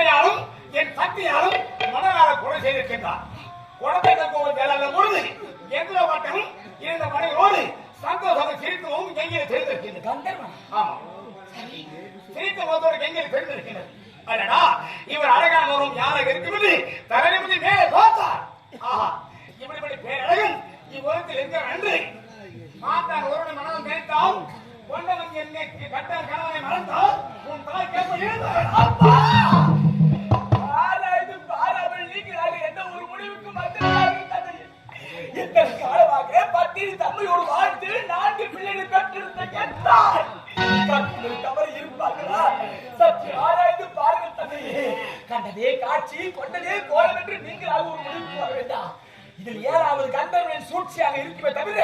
வலிமையாலும் என் சக்தியாலும் மனநாள கொலை செய்திருக்கின்றார். குழந்தை கோவில் வேளாண் பொழுது எந்திர வட்டம் இருந்த மனையோடு சந்தோஷம் சிரிக்கவும் எங்கே தெரிந்திருக்கின்றது? ஆமா. சிரித்த போதோடு எங்கே தெரிந்திருக்கின்றது? அடடா இவர் அழகானவரும் யாராக இருக்கிறது தலைமுறை மேலே பார்த்தார். ஆஹா இப்படிப்படி பேரழகன் இருப்பார்களா சற்று ஆராய்ந்து பாருங்கள் தந்தையே கண்டதே காட்சி கொண்டதே கோலம் என்று நீங்களாக ஒரு முடிவுக்கு வர வேண்டாம். இதில் ஏழாவது சூழ்ச்சியாக இருக்குமே தவிர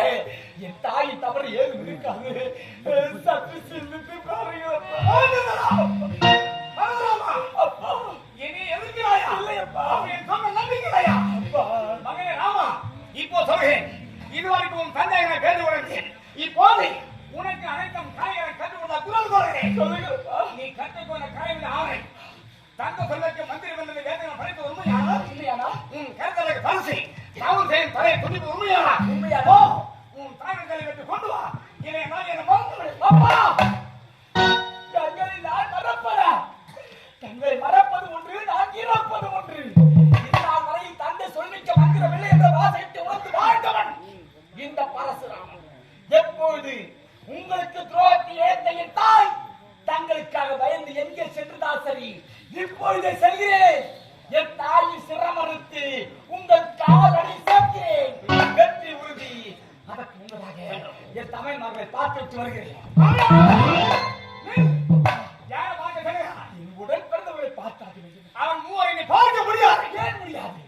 என் தாயின் தவறு ஏதும் இருக்காது. சற்று சிந்தித்து பாருங்கள். என்னை எதிர்க்கிறாயா இல்லையப்பா. என் சொன்ன அப்பா தங்களை நான் மறப்பதா தங்களை மறப்பது ஒன்று நான் இறப்பது ஒன்று இந்நாள் வரை தந்தை சொல்மிக்க மந்திரமில்லை என்ற வாசகத்தை உணர்ந்து வாழ்ந்தவன் இந்த பரசுராமன் எப்பொழுது உங்களுக்கு துரோகத்தை ஏற்ற என் தாய் தங்களுக்காக பயந்து எங்கே சென்றுதா சரி இப்பொழுது செல்கிறேன் என் தாயின் சிரமறுத்து உங்கள் காலடி சேர்க்கிறேன். என் தமிழ் மகளை பார்த்துட்டு வருகிறேன். உடன் பிறந்தவர்களை பார்த்தாது அவன் மூவரை நீ பார்க்க முடியாது. ஏன் முடியாது.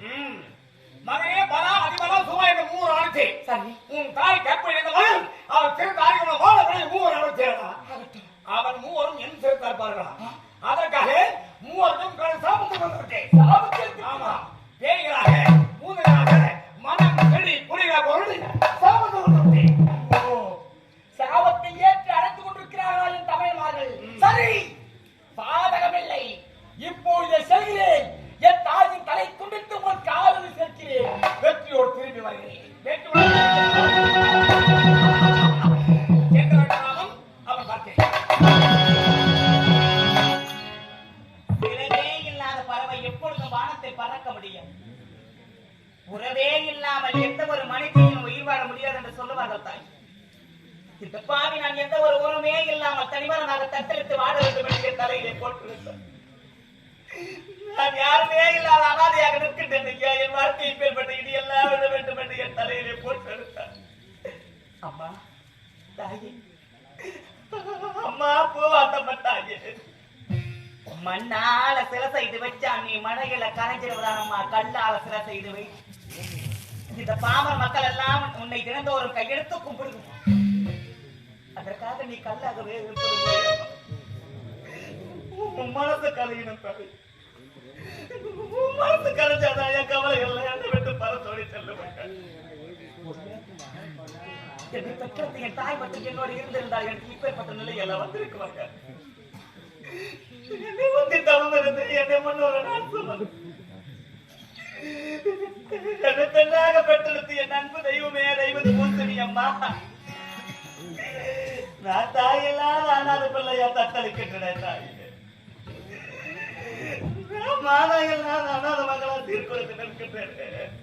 மகனே பலா அதிபலா சுவா என்ற மூவர் அழைத்து சரி. உன் தாய் உறவே இல்லாமல் எந்த ஒரு மனிதனையும் உயிர் வாழ முடியாது என்று சொல்லுவார்கள் தாய். இந்த பாவி நான் எந்த ஒரு உறவுமே இல்லாமல் தனிமரமாக தத்தெடுத்து வாழ வேண்டும் என்று என் தலையிலே போட்டிருந்தேன் நான் யாருமே இல்லாத அனாதையாக நிற்கின்றேன் ஐயா. என் வாழ்க்கையை பேர்பட்ட இடி எல்லாம் விட வேண்டும் என்று என் தலையிலே போட்டிருந்தார் அம்மா தாயே. அம்மா பூவாட்டப்பட்டாயே மண்ணால சில செய்து வச்சா நீ மழையில கரைஞ்சிருவதானம்மா கல்லால சில செய்து வை. இந்த பாமர மக்கள் எல்லாம் உன்னை தினந்தோறும் கையெடுத்து கும்பிடுவோம் அதற்காக நீ கல்லாகவே உன் மனசு கலையினும் தலை உன் மனசு கலைச்சாதான் என் கவலை இல்லை. என்ன விட்டு பரத்தோடி செல்ல மாட்டேன் என்னை பெற்றது என் தாய் மட்டும் என்னோட இருந்திருந்தால் எனக்கு இப்பேற்பட்ட நிலையெல்லாம் வந்திருக்குவாங்க என்னை வந்து தவம் இருந்து என்னை முன்னோர நான் சொல்லுவது பெண்ணாக பெற்றெடுத்து என் அன்பு தெய்வமே தெய்வத்து மூத்தனி அம்மா. நான் தாயெல்லாம் அனாத பிள்ளையா தத்தளிக்கின்றன தாயே. நான் மாதாயெல்லாம் அனாத மகளா தீர்க்குறதுக்கு நிற்கின்றேன்.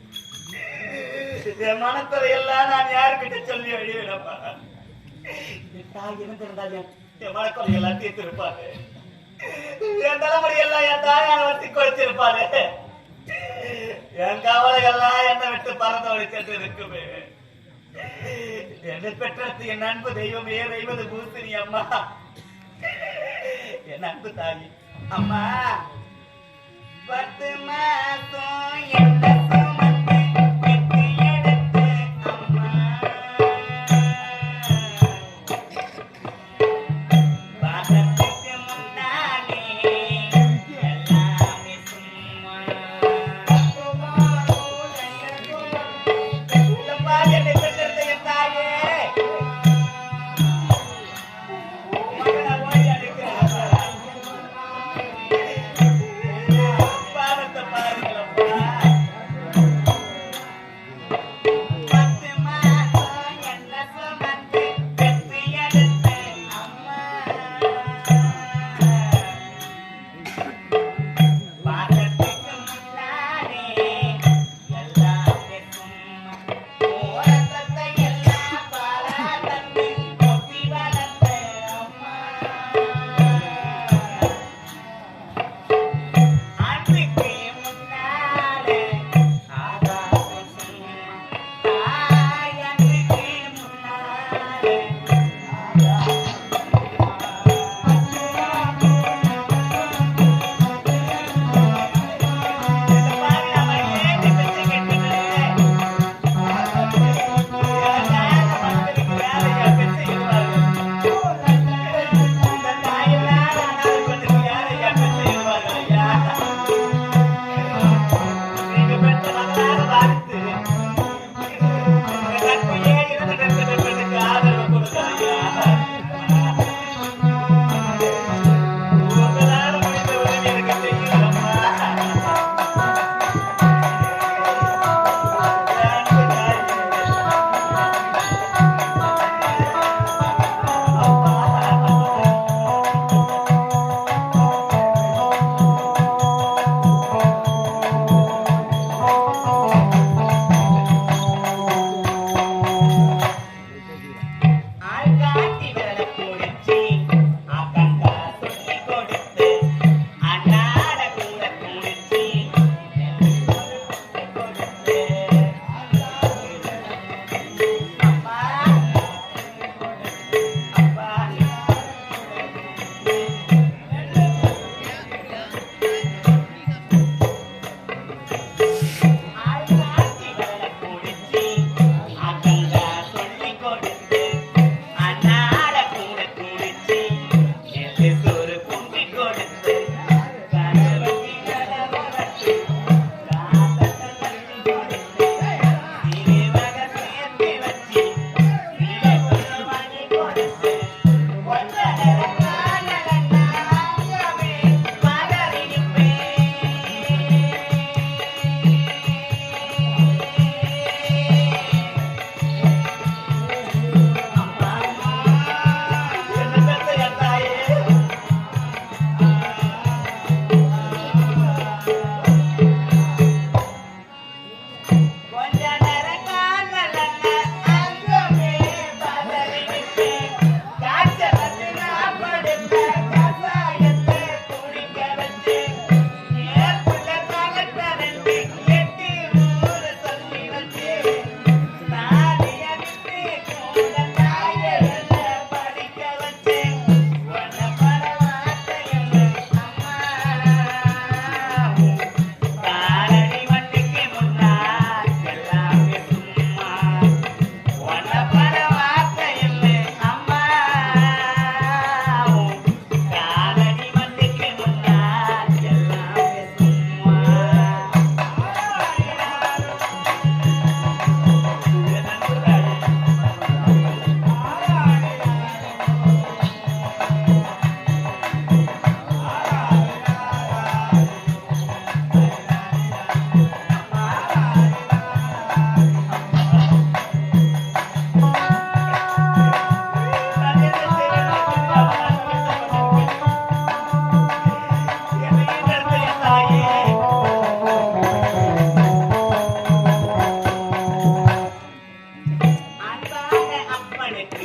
என் மனக்குறை எல்லாம் நான் யாருக்கிட்ட சொல்லி அழிவிடப்பா என் தாய் இருந்திருந்தால் என் என் மனக்குறை எல்லாம் தீர்த்திருப்பாரு என் தலைமுறை எல்லாம் என் தாயால் வச்சு கொடுத்திருப்பாரு என் கவலைகள்லாம் என்னை விட்டு பறந்து சென்று இருக்குமே. என்னை பெற்றது என் அன்பு தெய்வமே தெய்வது பூசினி அம்மா. என் அன்பு தாயி. அம்மா பத்து மாசம் என்ன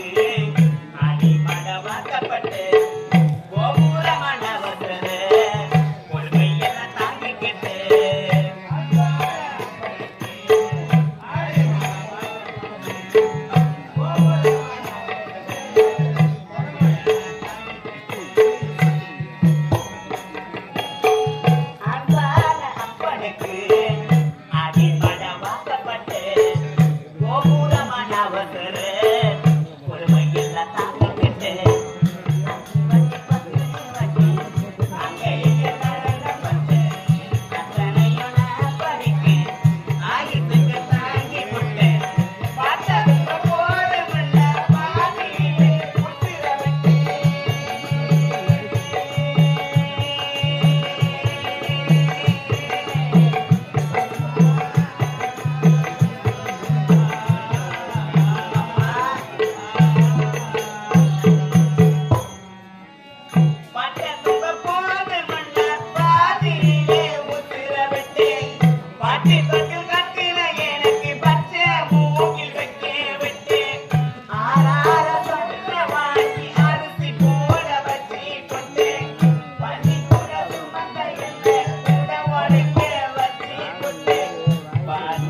Yeah. bad.